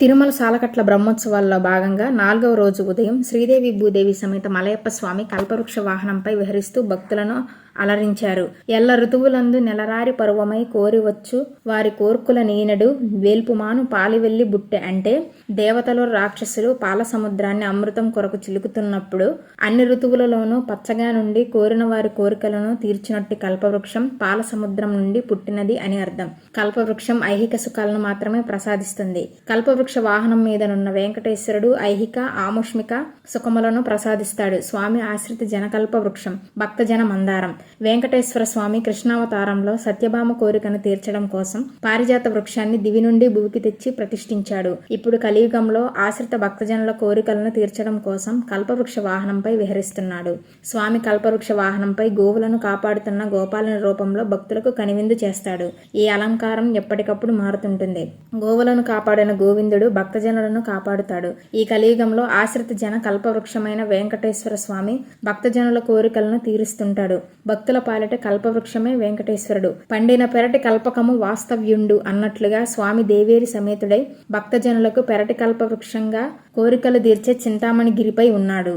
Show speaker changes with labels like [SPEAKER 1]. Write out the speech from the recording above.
[SPEAKER 1] తిరుమల సాలకట్ల బ్రహ్మోత్సవాల్లో భాగంగా నాలుగవ రోజు ఉదయం శ్రీదేవి భూదేవి సమేత మలయప్ప స్వామి కల్పవృక్ష వాహనంపై విహరిస్తూ భక్తులను అలరించారు. ఎల్ల ఋతువులందు నెలరారి పర్వమై కోరివచ్చు వారి కోర్కుల నీనడు వేల్పుమాను పాలివెల్లి బుట్టె. అంటే దేవతలు రాక్షసులు పాల సముద్రాన్ని అమృతం కొరకు చిలుకుతున్నప్పుడు అన్ని ఋతువులలోనూ పచ్చగా నుండి కోరిన వారి కోరికలను తీర్చినట్టు కల్పవృక్షం పాల సముద్రం నుండి పుట్టినది అని అర్థం. కల్పవృక్షం ఐహిక సుఖాలను మాత్రమే ప్రసాదిస్తుంది. కల్పవృక్ష వాహనం మీదనున్న వెంకటేశ్వరుడు ఐహిక ఆముష్మిక సుఖములను ప్రసాదిస్తాడు. స్వామి ఆశ్రిత జనకల్ప వృక్షం భక్తజన మందారం. వెంకటేశ్వర స్వామి కృష్ణావతారంలో సత్యభామ కోరికను తీర్చడం కోసం పారిజాత వృక్షాన్ని దివి నుండి భూమికి తెచ్చి ప్రతిష్ఠించాడు. ఇప్పుడు కలియుగంలో ఆశ్రిత భక్తజనుల కోరికలను తీర్చడం కోసం కల్పవృక్ష వాహనంపై విహరిస్తున్నాడు. స్వామి కల్పవృక్ష వాహనంపై గోవులను కాపాడుతున్న గోపాలన రూపంలో భక్తులకు కనివిందు చేస్తాడు. ఈ అలంకారం ఎప్పటికప్పుడు మారుతుంటుంది. గోవులను కాపాడిన గోవిందుడు భక్తజనులను కాపాడుతాడు. ఈ కలియుగంలో ఆశ్రిత జన కల్పవృక్షమైన వెంకటేశ్వర స్వామి భక్తజనుల కోరికలను తీరుస్తుంటాడు. భక్తుల పాలట కల్పవృక్షమే వెంకటేశ్వరుడు. పండిన పెరటి కల్పకము వాస్తవ్యుండు అన్నట్లుగా స్వామి దేవేరి సమేతుడై భక్తజనులకు పెరటి కల్పవృక్షంగా కోరికలు తీర్చే చింతామణి గిరిపై ఉన్నాడు.